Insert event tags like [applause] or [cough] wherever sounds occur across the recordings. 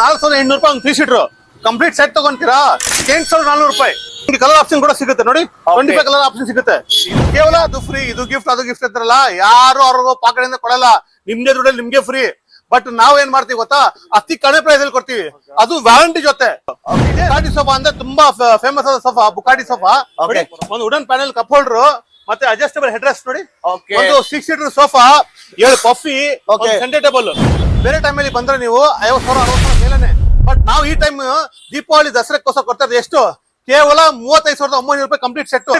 ನಾಲ್ಕು ಸಾವಿರದ ಎಂಟ್ನೂರು ರೂಪಾಯಿ ಒಂದು ತ್ರೀ ಸೀಟರ್ ಕಂಪ್ಲೀಟ್ ಸೆಟ್ ತಗೊಂತೀರಾ? ಎಂಟು ಸಾವಿರದ ನಾಲ್ನೂರು ರೂಪಾಯಿ. ನಿಮ್ಗೆ ಕಲರ್ ಆಪ್ಷನ್ ಕೂಡ ಸಿಗುತ್ತೆ ನೋಡಿ. ಟ್ವೆಂಟಿ ಫೈವ್ ಕಲರ್ ಆಪ್ಷನ್ ಸಿಗುತ್ತೆ. ಕೇವಲ ಅದು ಫ್ರೀ ಇದು ಗಿಫ್ಟ್ ಅದು ಗಿಫ್ಟ್ ಅಂತಾರಲ್ಲ ಯಾರು ಅವ್ರಿಗೂ ಪಾಕಡೆಯಿಂದ ಕೊಡಲ್ಲ. ನಿಮ್ಗೆ ದುಡ್ಡಲ್ಲಿ ನಿಮ್ಗೆ ಫ್ರೀ ಬಟ್ ನಾವ್ ಏನ್ ಮಾಡ್ತೀವಿ ಗೊತ್ತಾ? ಅತಿ ಕಡಿಮೆ ಪ್ರೈಸ್ ಅಲ್ಲಿ ಕೊಡ್ತೀವಿ. ಅದು ವ್ಯಾರಂಟಿ ಜೊತೆ. ಬುಕಾಟಿ ಸೋಫಾ ಅಂದ್ರೆ ತುಂಬಾ ಫೇಮಸ್ ಆದ ಸೋಫಾ ಬುಕಾಟಿ ಸೋಫಾ ಒಂದು ವುಡನ್ ಪ್ಯಾನೆಲ್ ಕಪ್ ಹೋಲ್ಡರ್ ಮತ್ತೆ ಅಡ್ಜಸ್ಟಬಲ್ ಹೆಡ್ ರೆಸ್ಟ್ ನೋಡಿ. ಒಂದು ಸಿಕ್ಸ್ ಸೀಟರ್ ಸೋಫಾ ಏಳು ಕಾಫಿ. ಸೆಂಟರ್ ಟೇಬಲ್ ಬೇರೆ ಟೈಮ್ ಅಲ್ಲಿ ಬಂದ್ರೆ ನೀವು ಐವತ್ತು ಸಾವಿರ ಬಟ್ ನಾವು ಈ ಟೈಮ್ ದೀಪಾವಳಿ ದಸರಾಕ್ಕೋಸ್ಕರ ಕೊಡ್ತಾ ಇರೋದು ಎಷ್ಟು? ಕೇವಲ ಮೂವತ್ತೈದು ಸಾವಿರದ ಒಂಬೈನೂರು ರೂಪಾಯಿ ಕಂಪ್ಲೀಟ್ ಸೆಟ್.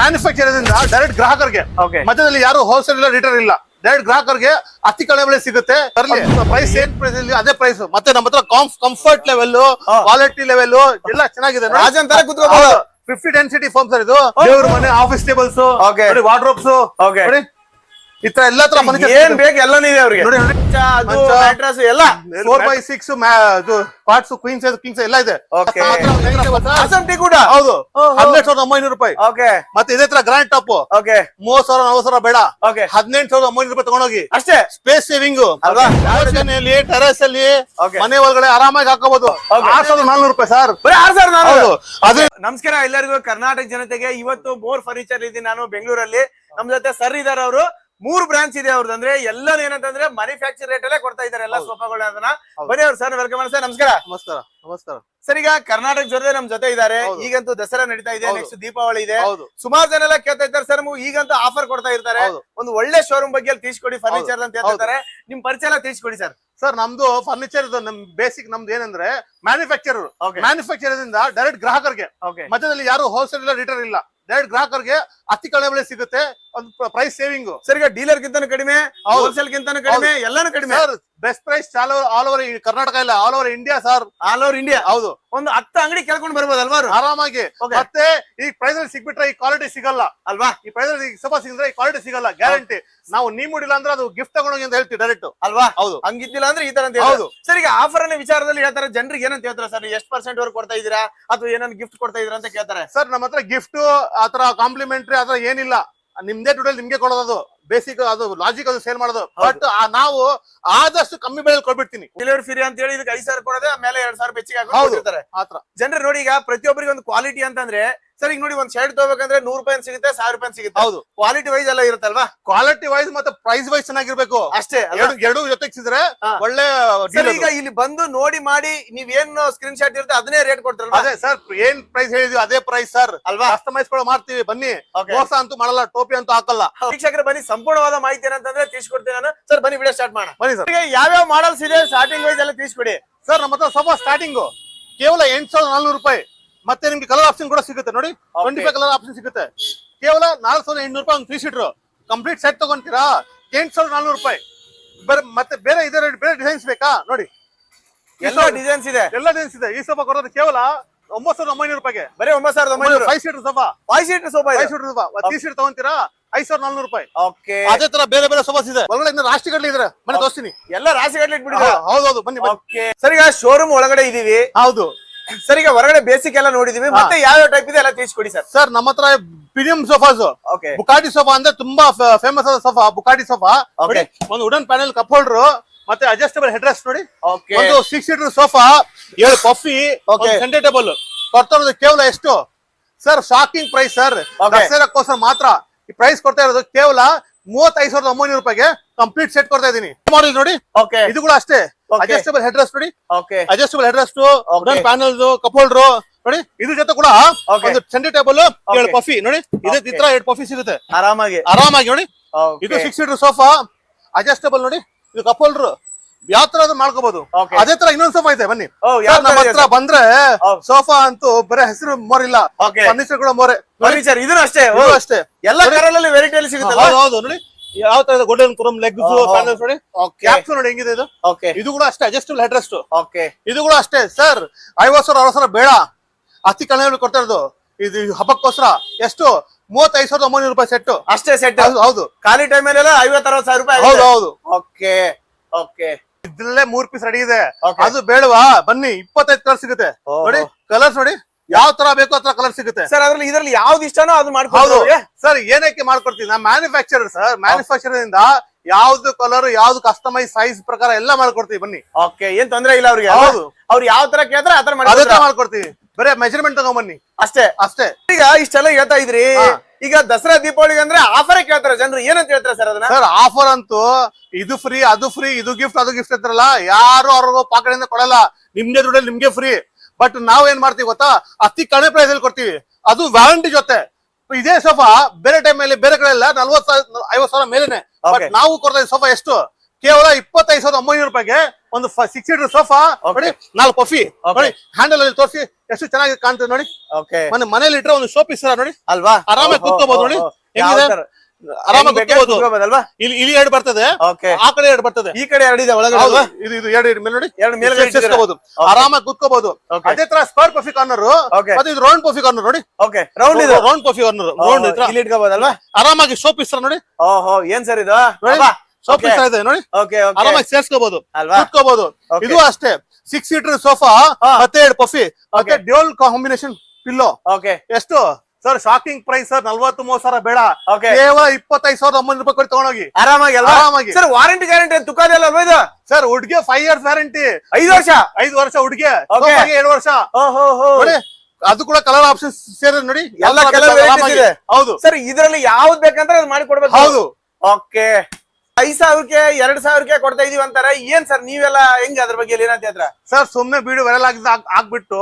ಮ್ಯಾನುಫ್ಯಾಕ್ಚರ್ ಡೈರೆಕ್ಟ್ ಗ್ರಾಹಕರಿಗೆ. ಮಧ್ಯದಲ್ಲಿ ಯಾರು ಹೋಲ್ಸೇಲ್ ಇಲ್ಲ ರಿಟೇಲ್ ಇಲ್ಲ. ಡೈರೆಕ್ಟ್ ಗ್ರಾಹಕರಿಗೆ ಅತಿ ಕಡಿಮೆ ಬೆಲೆ ಸಿಗುತ್ತೆ. ಪ್ರೈಸ್ ಏನ್ ಪ್ರೈಸ್ ಇಲ್ಲಿ ಅದೇ ಪ್ರೈಸ್ ಮತ್ತೆ ನಮ್ಮ ಹತ್ರ ಕಂಫರ್ಟ್ ಲೆವೆಲ್ ಕ್ವಾಲಿಟಿ ಲೆವೆಲ್ ಎಲ್ಲ ಚೆನ್ನಾಗಿದೆ. ರಾಜನ್ ತರ. ಫಿಫ್ಟಿ ಡೆನ್ಸಿಟಿ ಫೋಮ್ ಸರ್ ಇದು. ಮನೆ ಆಫೀಸ್ ಟೇಬಲ್ಸ್ ವಾರ್ಡ್ರೋಬ್ಸ್ ಈ ತರ ಎಲ್ಲಾ ತರ ಫರ್ನಿಚರ್ ಏನ್ ಬೇಕು ಎಲ್ಲ ಇದೆ ಅವ್ರಿಗೆ. ನೋಡಿ ನೋಡಿ. ಮಂಚ, ಅದು ಮಂಚ. ಮ್ಯಾಟ್ರಸ್ ಎಲ್ಲ four by six parts queens size ಎಲ್ಲ ಇದೆ. Okay. ಮಾತ್ರ ಒಂದು ಹೆಂಗಿದೆ ಗೊತ್ತಾ? ಕೂಡ. ಹೌದು. ಹದಿನೆಂಟು ಸಾವಿರದ ಒಂಬೈನೂರು ರೂಪಾಯಿ. ಓಕೆ ಮತ್ತೆ ಇದೇ ತರ ಗ್ರ್ಯಾಂಡ್ ಟಾಪ್ ಓಕೆ ಮೂವತ್ ಸಾವಿರ ನಲ್ವತ್ ಸಾವಿರ ಬೇಡ. ಓಕೆ ಹದಿನೆಂಟು ಸಾವಿರದ ಒಂಬೈನೂರು ರೂಪಾಯಿ ತಗೊಂಡೋಗಿ. ಅಷ್ಟೇ? ಸ್ಪೇಸ್ ಸೇವಿಂಗ್ ಅಲ್ವಾ? ಅಲ್ಲಿ ಟೆರಸ್ ಅಲ್ಲಿ Okay. ಮನೆ ಒಳಗಡೆ ಆರಾಮಾಗಿ ಹಾಕೋಬಹುದು Okay. ಆರ್ ಸಾವಿರದ ನಾಲ್ನೂರು ರೂಪಾಯಿ ಸರ್ ಬರೀ ಆರ್ ಸಾವಿರದ ಹೌದು. ಅದೇ ನಮಸ್ಕಾರ ಎಲ್ಲರಿಗೂ. ಕರ್ನಾಟಕ ಜನತೆಗೆ ಇವತ್ತು ಮೋರ್ ಫರ್ನಿಚರ್ ಇದ್ದೀನಿ ನಾನು ಬೆಂಗಳೂರಲ್ಲಿ. ನಮ್ ಜೊತೆ ಸರ್ ಇದಾರೆ ಅವರು. ಮೂರು ಬ್ರಾಂಚ್ ಇದೆ ಅವ್ರದ್ದು ಅಂದ್ರೆ ಎಲ್ಲ ಏನಂತಂದ್ರೆ ಮ್ಯಾನುಫ್ಯಾಕ್ಚರ್ ರೇಟ್ ಅಲ್ಲೇ ಕೊಡ್ತಾ ಇದಾರೆ ಎಲ್ಲ ಸೋಫಾಗಳು ಅದನ್ನ. ಬರೀ ಅವ್ರು ಸರ್ ವೆಲ್ಕಮ್ ಸರ್ ನಮಸ್ಕಾರ. ನಮಸ್ಕಾರ ನಮಸ್ಕಾರ. ಸರ್ ಈಗ ಕರ್ನಾಟಕ ಜೊತೆ ನಮ್ ಜೊತೆ ಇದಾರೆ ಹೌದು. ಈಗಂತೂ ದಸರಾ ನಡೀತಾ ಇದೆ ನೆಕ್ಸ್ಟ್ ದೀಪಾವಳಿ ಇದೆ. ಸುಮಾರು ಜನ ಎಲ್ಲ ಕೇಳ್ತಾ ಇದ್ದಾರೆ ಸರ್ ನಮ್ಗೆ ಈಗಂತೂ ಆಫರ್ ಕೊಡ್ತಾ ಇರ್ತಾರೆ. ಒಂದು ಒಳ್ಳೆ ಶೋರೂಮ್ ಬಗ್ಗೆ ತಿಳಿಸ್ಕೊಡಿ ಫರ್ನಿಚರ್ ಅಂತ ಹೇಳ್ತಾರೆ ಇದ್ದಾರೆ ನಿಮ್ ಪರಿಚಯ ಎಲ್ಲ ತಿಳಿಸ್ಕೊಡಿ ಸರ್. ಸರ್ ನಮ್ದು ಫರ್ನಿಚರ್ ನಮ್ ಬೇಸಿಕ್ ನಮ್ದು ಏನಂದ್ರೆ ಮ್ಯಾನುಫ್ಯಾಕ್ಚರ್ ಮ್ಯಾನುಫ್ಯಾಕ್ಚರ್ ಇಂದ ಡೈರೆಕ್ಟ್ ಗ್ರಾಹಕರಿಗೆ. ಮಧ್ಯದಲ್ಲಿ ಯಾರು ಹೋಲ್ಸೇಲ್ ಇಲ್ಲ ರಿಟೇಲ್ ಇಲ್ಲ. ಡೈರೆಕ್ಟ್ ಗ್ರಾಹಕರಿಗೆ ಅತಿ ಕಡಿಮೆ ಬೆಲೆ ಸಿಗುತ್ತೆ. ಒಂದು ಪ್ರೈಸ್ ಸೇವಿಂಗ್ ಸರಿ ಈಗ ಡೀಲರ್ ಗಿಂತ ಕಡಿಮೆ. ಹೋಲ್ಸೇಲ್ ಗಿಂತ ಕಡಿಮೆ ಎಲ್ಲಾನು ಕಡಿಮೆ. ಬೆಸ್ಟ್ ಪ್ರೈಸ್ ಚಾಲು ಆಲ್ ಓವರ್ ಕರ್ನಾಟಕ ಇಲ್ಲ all over India sir all over India ಹೌದು. ಒಂದು ಹತ್ತು ಅಂಗಡಿ ಕೇಳ್ಕೊಂಡು ಬರ್ಬೋದು ಅಲ್ವಾ ಆರಾಮಾಗಿ. ಮತ್ತೆ ಈ ಪ್ರೈಸ್ ಅಲ್ಲಿ ಸಿಗ್ಬಿಟ್ರೆ ಈ ಕ್ವಾಲಿಟಿ ಸಿಗಲ್ಲ. ಅಲ್ವಾ? ಈ ಪ್ರೈಸ್ ಅಲ್ಲಿ ಸೋಫಾ ಸಿಗಿದ್ರೆ ಈ ಕ್ವಾಲಿಟಿ ಸಿಗಲ್ಲ ಗ್ಯಾರಂಟಿ ನಾವು ನೀವು ಮುಡಿಲ್ಲ ಅಂದ್ರೆ ಅದು ಗಿಫ್ಟ್ ತಗೊಂಡೋಗಿ ಅಂತ ಹೇಳ್ತೀವಿ ಡೈರೆಕ್ಟ್ ಅಲ್ವಾ? ಹೌದು. ಹಂಗಿದ್ದಿಲ್ಲ ಅಂದ್ರೆ ಈ ತರ ಅಂತ ಹೌದು. ಸರಿ ಈಗ ಆಫರ್ ಅನ್ನ ವಿಚಾರದಲ್ಲಿ ಹೇಳ್ತಾರೆ ಜನರಿಗೆ ಏನಂತ ಹೇಳ್ತಾರೆ ಸರ್? ಎಷ್ಟು ಪರ್ಸೆಂಟ್ ವರ್ಗ ಕೊಡ್ತಾ ಇದೀರಾ ಅಥವಾ ಏನಾದ್ರು ಗಿಫ್ಟ್ ಕೊಡ್ತಾ ಇದೀರಾ ಅಂತ ಕೇಳ್ತಾರೆ. ಸರ್ ನಮ್ಮ ಹತ್ರ ಗಿಫ್ಟ್ ಆತರ ಕಾಂಪ್ಲಿಮೆಂಟ್ರಿ ಆತರ ಏನಿಲ್ಲ. ನಿಮ್ದೇ ದುಡ್ಡಲ್ಲಿ ನಿಮ್ಗೆ ಕೊಡೋದು ಬೇಸಿಕ್ ಅದು ಲಾಜಿಕ್ ಅದು ಸೇಲ್ ಮಾಡೋದು. ಬಟ್ ನಾವು ಆದಷ್ಟು ಕಮ್ಮಿ ಬೆಲೆ ಕೊಡ್ಬಿಡ್ತೀನಿ ಡೆಲಿವರಿ ಫ್ರೀ ಅಂತ ಹೇಳಿ ಇದಕ್ಕೆ ಐದು ಸಾವಿರ ಕೊಡೋದೇ ಮೇಲೆ ಎರಡ್ ಸಾವಿರ ಹೌದು. ಹಾಕಿರ್ತಾರೆ ಆತರ ಜನರು ನೋಡಿ ಈಗ ಪ್ರತಿಯೊಬ್ಬರಿಗೆ ಒಂದು ಕ್ವಾಲಿಟಿ ಅಂತಂದ್ರೆ ಸರ್ ಈಗ ನೋಡಿ ಒಂದ್ ಶರ್ಟ್ ತಗೋಬೇಕಂದ್ರೆ ನೂರ್ ರೂಪಾಯಿ ಸಿಗುತ್ತೆ ಸಾವಿರ ರೂಪಾಯಿ ಸಿಗುತ್ತೆ. ಹೌದು. ಕ್ವಾಲಿಟಿ ವೈಸ್ ಎಲ್ಲ ಇರುತ್ತಲ್ವಾ ಕ್ವಾಲಿಟಿ ವೈಸ್ ಮತ್ತೆ ಪ್ರೈಸ್ ವೈಸ್ ಚೆನ್ನಾಗಿರ್ಬೇಕು. ಅಷ್ಟೇ ಎರಡು ಜೊತೆ ಜೊತೆಗೆ ಸಿದ್ರೆ. ಒಳ್ಳೆ ಈಗ ಇಲ್ಲಿ ಬಂದು ನೋಡಿ ಮಾಡಿ ನೀವ್ ಏನ್ ಸ್ಕ್ರೀನ್ ಶಾಟ್ ಇರುತ್ತೆ ಅದನ್ನೇ ರೇಟ್ ಕೊಡ್ತಾರಲ್ಲ ಅದೇ ಸರ್ ಏನ್ ಪ್ರೈಸ್ ಹೇಳಿದ್ವಿ ಅದೇ ಪ್ರೈಸ್ ಸರ್ ಅಲ್ವಾ? ಕಸ್ಟಮೈಸ್ ಕೂಡ ಮಾಡ್ತೀವಿ ಬನ್ನಿ. ಮೋಸ ಅಂತೂ ಮಾಡಲ್ಲ ಟೋಪಿ ಅಂತೂ ಹಾಕಲ್ಲ. ಶಿಕ್ಷಕರು ಬನ್ನಿ ಸಂಪೂರ್ಣವಾದ ಮಾಹಿತಿ ಏನಂತಂದ್ರೆ ತಿಳಿಸ್ಕೊಡ್ತೀನಿ ನಾನು. ಸರ್ ಬನ್ನಿ ವಿಡಿಯೋ ಸ್ಟಾರ್ಟ್ ಮಾಡೋಣ. ಬನ್ನಿ ಸರ್ ಈಗ ಯಾವ್ಯಾವ ಮಾಡಲ್ಸ್ ಇದೆ ಸ್ಟಾರ್ಟಿಂಗ್ ವೈಸ್ ಎಲ್ಲ ತಿಳಿಸ್ಕೊಡಿ ಸರ್ ನಮ್ಮ ಹತ್ರ ಸೋಫಾ ಸ್ಟಾರ್ಟಿಂಗು ಕೇವಲ ಎಂಟ್ ಸಾವಿರದ ನಾಲ್ನೂರು ರೂಪಾಯಿ. ಮತ್ತೆ ನಿಮ್ಗೆ ಕಲರ್ ಆಪ್ಷನ್ ಕೂಡ ಸಿಗುತ್ತೆ ನೋಡಿ. ಟ್ವೆಂಟಿ ಫೈವ್ ಕಲರ್ ಆಪ್ಷನ್ ಸಿಗುತ್ತೆ. ಕೇವಲ ನಾಲ್ಕು ಸಾವಿರದ ಎಂಟ್ನೂರು ರೂಪಾಯಿ ಒಂದು ತ್ರೀ ಸೀಟರ್ ಕಂಪ್ಲೀಟ್ ಸೆಟ್ ತಗೊಂತೀರಾ? ಎಂಟು ಸಾವಿರದ ನಾಲ್ನೂರು ರೂಪಾಯಿ. ಬೇರೆ ಮತ್ತೆ ಬೇರೆ ಇದರ ಬೇರೆ ಡಿಸೈನ್ಸ್ ಬೇಕಾ? ನೋಡಿ. ಎಲ್ಲ ಡಿಸೈನ್ಸ್ ಇದೆ. ಎಲ್ಲ ಡಿಸೈನ್ಸ್ ಇದೆ. ಈ ಸೋಫಾ ಕೊಡೋದು ಕೇವಲ ಒಂಬತ್ತು ಸಾವಿರದ ಒಂಬೈನೂರು ರೂಪಾಯಿಗೆ. ಬರೀ ಒಂಬತ್ತು ಸಾವಿರದ ಒಂಬೈನೂರು. Five seater sofa. Five seater sofa five ಇದೆ ಸೀಟರ್ ಸೋಫಾ. ತ್ರೀ ಸೀಟ್ ತಗೊಂತೀರಾ? ಐದ್ ಸಾವಿರದ ನಾಲ್ನೂರು ರೂಪಾಯಿ. ಓಕೆ ಅದೇ ತರ ಬೇರೆ ಬೇರೆ ಸೋಫಾಸ್ ಇದೆ. ಒಳಗಡೆ ರಾಷ್ಟ್ರಗಡ್ಲಿ ಇದ್ರೆ ಮನೆ ತೋರಿಸ್ತೀನಿ. ಎಲ್ಲ ರಾಶಿ ಇಟ್ಬಿಡಿ ಹೌದು ಹೌದೌದು ಬನ್ನಿ ಸರಿ ಓಕೆ ಶೋರೂಮ್ ಒಳಗಡೆ ಇದೀವಿ. ಹೌದು. ಸರ್ ಈಗ ಹೊರಗಡೆ ಬೇಸಿಕ್ ಎಲ್ಲ ನೋಡಿದೀವಿ. ಮತ್ತೆ ಯಾವ ಟೈಪ್ ಇದೆ ಎಲ್ಲ ತಿಳಿಸ್ಕೊಡಿ ಸರ್. ಸರ್ ನಮ್ಮ ಹತ್ರ premium sofas okay Bugatti sofa ಅಂದ್ರೆ ತುಂಬಾ ಫೇಮಸ್ ಆದ ಸೋಫಾ ಬುಕಾಟಿ ಸೋಫಾ ಓಕೆ ಒಂದು ವುಡನ್ ಪ್ಯಾನೆಲ್ ಕಪ್ ಹೋಲ್ಡರ್ ಮತ್ತೆ ಅಡ್ಜಸ್ಟಬಲ್ ಹೆಡ್ ರೆಸ್ಟ್ ನೋಡಿ ಒಂದು ಸಿಕ್ಸ್ ಸೀಟರ್ ಸೋಫಾ ಏಳು ಕಾಫಿ. ಸೆಂಟರ್ ಟೇಬಲ್ ಕೊಡ್ತಾ ಇರೋದು ಕೇವಲ ಎಷ್ಟು? Sir shocking price sir. ದಸರಾಕ್ಕೋಸ್ಕರ ಮಾತ್ರ ಈ ಪ್ರೈಸ್ ಕೊಡ್ತಾ ಇರೋದು ಕೇವಲ ಮೂವತ್ತೈದು ಸಾವಿರದ ಒಂಬೈನೂರು ರೂಪಾಯಿಗೆ ಕಂಪ್ಲೀಟ್ ಸೆಟ್ ಕೊಡ್ತಾ ಇದೀನಿ ನೋಡಿ. ಓಕೆ ಇದು ಕೂಡ ಅಷ್ಟೇ. ಅಡ್ಜಸ್ಟಬಲ್ ಹೆಡ್ ರೆಸ್ಟ್ ನೋಡಿ okay adjustable head rest. Panel cup holder ನೋಡಿ ಇದ್ರ ಜೊತೆ ಕೂಡ ಒಂದು ಸೆಂಟರ್ ಟೇಬಲ್ ಎರಡು ಪಫಿ ಕಾಫಿ ನೋಡಿ ಇದೇ ಚಿತ್ರ ತರ ಎರಡು ಪಫಿ ಸಿಗುತ್ತೆ. ಆರಾಮಾಗಿ. ಆರಾಮಾಗಿ ನೋಡಿ. ಇದು. ಸಿಕ್ಸ್ ಸೀಟರ್ ಸೋಫಾ ಅಡ್ಜಸ್ಟಬಲ್ ನೋಡಿ. ಇದು ಕಪ್ ಹೋಲ್ಡರ್ ಯಾವ ತರ ಮಾಡ್ಕೋಬಹುದು ಅದೇ ತರ ಇನ್ನೊಂದ್ ಸೋಫಾ ಇದೆ ಬನ್ನಿ. ಯಾವ ನಮ್ಮ ಹತ್ರ ಬಂದ್ರೆ ಸೋಫಾ ಅಂತೂ ಬರೀ ಹೆಸರು ಮೋರ್ ಇಲ್ಲ. ಫರ್ನಿಚರ್ ಕೂಡ ಮೋರೆ. ಫರ್ನಿಚರ್ ಇದನ್ನು ಅಷ್ಟೇ. ಓ, ಇದು ಅಷ್ಟೇ. ಎಲ್ಲ ಕಾರಲ್ಲಿ ವೆರೈಟಿಯಲ್ಲಿ ಸಿಗುತ್ತೆ ಹೌದು ನೋಡಿ. ಯಾವ ತರ ಗೋಲ್ಡನ್ ಕುರಮ್ ಲೆಗ್ಸ್. ಪ್ಯಾನಲ್ಸ್ ನೋಡಿ? ಕ್ಯಾಪ್ಸ್ ನೋಡಿ ಹೆಂಗಿದೆ ಇದು? ಓಕೆ ಇದು ಕೂಡ ಅಷ್ಟೇ ಅಡ್ಜಸ್ಟಬಲ್ ಹೆಡ್ ರೆಸ್ಟ್ ಓಕೆ ಇದು ಕೂಡ ಅಷ್ಟೇ. ಸರ್ ಐವತ್ ಸಾವಿರ ಅರವತ್ ಸಾವಿರ ಬೇಡ. ಅತಿ ಕಡಿಮೆ ಕೊಡ್ತಾ ಇರೋದು. ಇದು ಹಬ್ಬಕ್ಕೋಸ್ಕರ ಎಷ್ಟು? ಮೂವತ್ತೈದು ಸಾವಿರದ ಒಂಬೈನೂರು ರೂಪಾಯಿ ಸೆಟ್ ಅಷ್ಟೇ ಸೆಟ್ ಹೌದು ಹೌದು. ಟೈಮ್ ಅಲ್ಲಿ ಐವತ್ತು ಅರವತ್ತು ಸಾವಿರ ರೂಪಾಯಿ ಹೌದು ಹೌದು. ಓಕೆ ಓಕೆ ಇದ್ರಲ್ಲೇ ಮೂರ್ ಪೀಸ್ ರೆಡಿ ಇದೆ. ಅದು ಬೇಡವಾ? ಬನ್ನಿ ಇಪ್ಪತ್ತೈದು ಕಲರ್ ಸಿಗುತ್ತೆ. ನೋಡಿ ಕಲರ್ಸ್ ನೋಡಿ. ಯಾವ ತರ ಬೇಕೋ ಆ ತರ ಕಲರ್ ಸಿಗುತ್ತೆ. ಸರ್ ಅದ್ರಲ್ಲಿ ಇದ್ರಲ್ಲಿ ಯಾವ್ದು ಇಷ್ಟನೋ ಅದು ಹೌದು. ಸರ್ ಏನಕ್ಕೆ ಮಾಡ್ಕೊಡ್ತೀವಿ? ನಾ ಮ್ಯಾನುಫ್ಯಾಕ್ಚರರ್ ಸರ್ ಮ್ಯಾನುಫ್ಯಾಕ್ಚರ್ ಇಂದ ಯಾವ್ದು ಕಲರ್ ಯಾವ್ದು ಕಸ್ಟಮೈಸ್ ಸೈಜ್ ಪ್ರಕಾರ ಎಲ್ಲ ಮಾಡ್ಕೊಡ್ತೀವಿ ಬನ್ನಿ. ಓಕೆ ಏನ್ ತೊಂದ್ರೆ ಇಲ್ಲ ಅವ್ರಿಗೆ. ಹೌದು. ಅವ್ರು ಯಾವ ತರ ಕೇಳ್ತಾರೆ ಆ ತರ ಅದೇ ಮಾಡ್ಕೊಡ್ತೀವಿ. ಬರೇ ಮೆಜರ್ಮೆಂಟ್ ತಗೊಂಬನ್ನಿ ಅಷ್ಟೇ. ಅಷ್ಟೇ. ಈಗ ಇಷ್ಟೆಲ್ಲ ಹೇಳ್ತಾ ಇದ್ರಿ. ಹಾ. ಈಗ ದಸರಾ ದೀಪಾವಳಿಗೆ ಅಂದ್ರೆ ಆಫರ್ ಕೇಳ್ತಾರೆ ಜನರು. ಏನಂತ ಹೇಳ್ತಾರೆ ಸರ್ ಅದನ್ನ? ಸರ್ ಆಫರ್ ಅಂತೂ ಇದು ಫ್ರೀ ಅದು ಫ್ರೀ ಇದು ಗಿಫ್ಟ್ ಅದು ಗಿಫ್ಟ್ ಅಂತಾರಲ್ಲ ಯಾರು ಅವ್ರಿಗೂ ಪಾಕೆಟ್ ಇಂದ ಕೊಡಲ್ಲ. ನಿಮ್ಗೆ ದುಡ್ಡಲ್ಲಿ ನಿಮ್ಗೆ ಫ್ರೀ ಬಟ್ ನಾವ್ ಏನ್ ಮಾಡ್ತೀವಿ ಗೊತ್ತಾ? ಅತಿ ಕಡಿಮೆ ಪ್ರೈಸ್ ಅಲ್ಲಿ ಕೊಡ್ತೀವಿ. ಅದು ವ್ಯಾರಂಟಿ ಜೊತೆ. ಇದೇ ಸೋಫಾ ಬೇರೆ ಟೈಮ್ ಅಲ್ಲಿ ಬೇರೆ ಕಡೆ ಎಲ್ಲ ನಲ್ವತ್ ಐವತ್ ಸಾವಿರ ಮೇಲೇನೆ. ಬಟ್ ನಾವು ಕೊಡ್ತಾ ಇದ್ದೀವಿ ಸೋಫಾ ಎಷ್ಟು? ಕೇವಲ ಇಪ್ಪತ್ತೈದು ಸಾವಿರದ ಒಂಬೈನೂರು ರೂಪಾಯಿಗೆ ಒಂದು ಸಿಕ್ಸ್ ಸೀಟರ್ ಸೋಫಾ. ನೋಡಿ ನಾಲ್ಕು ಕಾಫಿ. ನೋಡಿ ಹ್ಯಾಂಡಲ್ ಅಲ್ಲಿ ತೋರಿಸಿ ಎಷ್ಟು ಚೆನ್ನಾಗಿ ಕಾಣ್ತದೆ ನೋಡಿ. ಮನೆ ಮನೇಲಿ ಇಟ್ರೆ ಒಂದು ಶೋಪೀಸ್ ನೋಡಿ. ಅಲ್ವಾ? ಆರಾಮಾಗಿ ಕೂತ್ಕೋಬಹುದು ನೋಡಿ. ಆರಾಮಾಗಿ ಇಲ್ಲಿ ಇಲ್ಲಿ ಎರಡು ಬರ್ತದೆ. ಆ ಕಡೆ ಎರಡು ಬರ್ತದೆ. ಈ ಕಡೆ ಎರಡಿದೆ ಒಳಗಡೆ ಇದು ಇದು ಎರಡು ಎರಡು ಮೇಲೆ ನೋಡಿ. ಎರಡು ಸೇರ್ಸ್ಕೋಬಹುದು Okay. ಆರಾಮಾಗಿ ಕೂತ್ಕೋಬಹುದು ಅದೇ ತರ ಸ್ಕ್ವೇರ್ ಕಾಫಿ ಕಾರ್ನರ್. ಮತ್ತೆ ಇದು ರೌಂಡ್ ಕಾಫಿ ಕಾರ್ನರ್ ನೋಡಿ. ಓಕೆ ರೌಂಡ್ ಇದೆ. ರೌಂಡ್ ಕಾಫಿ ಕಾರ್ನರ್ ರೌಂಡ್ ಇಲ್ಲಿ ಇಟ್ಕೋಬೋದಲ್ವಾ? ಆರಾಮಾಗಿ ಸೋಪ್ ಇಸ್ತಾರ ನೋಡಿ. ಓಹೋ ಏನ್ ಸರ್ ಇದು? ನೋಡಿ. ಇಸ್ತಾ ಇದೆ ನೋಡಿ. ಆರಾಮಾಗಿ ಸೇರ್ಸ್ಕೋಬಹುದು ಅಲ್ವಾ? ಕುತ್ಕೋಬಹುದು ಇದು ಅಷ್ಟೇ. Six seater sofa. ಮತ್ತೆ ಎರಡು ಮತ್ತೆ Okay. Dual combination pillow okay ಎಷ್ಟು? ಸರ್ ಶಾಕಿಂಗ್ ಪ್ರೈಸ್ ಸರ್ ನಲ್ವತ್ತು ಮೂವತ್ ಸಾವಿರ ಬೇಡ. ಓಕೆ ಕೇವಲ ಇಪ್ಪತ್ತೈದು ಸಾವಿರದ ಒಂಬೈನೂರು ರೂಪಾಯಿ ಕೊಟ್ಟು ತಗೊಂಡೋಗಿ. ಆರಾಮಾಗಿ ಅಲ್ಲ ಆರಾಮಾಗಿ. ಸರ್ ವಾರಂಟಿ ಗ್ಯಾರಂಟಿ ತುಕಾದೆ ಅಲ್ವಾ ಇದು? ಸರ್ ಹುಡ್ಗೆ ಫೈವ್ ಇಯರ್ಸ್ ವ್ಯಾರಂಟಿ ಐದು ವರ್ಷ? ಐದು ವರ್ಷ ಹುಡ್ಗೆ Okay. ಎರಡು ವರ್ಷ. ಓಹೋ ನೋಡಿ ಅದು ಕೂಡ ಕಲರ್ ಆಪ್ಷನ್ ಸೇರಿದೆ ನೋಡಿ. ಎಲ್ಲ ಕಲರ್ colour varieties ಆರಾಮಾಗಿ. ಇದೆ. ಹೌದು. ಸರ್ ಇದರಲ್ಲಿ ಯಾವ್ದು ಬೇಕಂದ್ರೆ ಅದು ಮಾಡಿ ಕೊಡ್ಬೇಕು ಹೌದು. ಓಕೆ ಐದ್ ಸಾವಿರಕ್ಕೆ ಎರಡ್ ಸಾವಿರಕ್ಕೆ ಕೊಡ್ತಾ ಇದೀವಿ ಅಂತಾರೆ. ಏನ್ ಸರ್ ನೀವೆಲ್ಲ ಹೆಂಗ್ ಅದ್ರ ಬಗ್ಗೆ ಏನಂತ ಹೇಳ್ತೀರಾ? ಸರ್ ಸುಮ್ನೆ ಬೀಡು ವೈರಲ್ ಆಗಿದ್ದ ಆಗ್- ಆಗ್ಬಿಟ್ಟು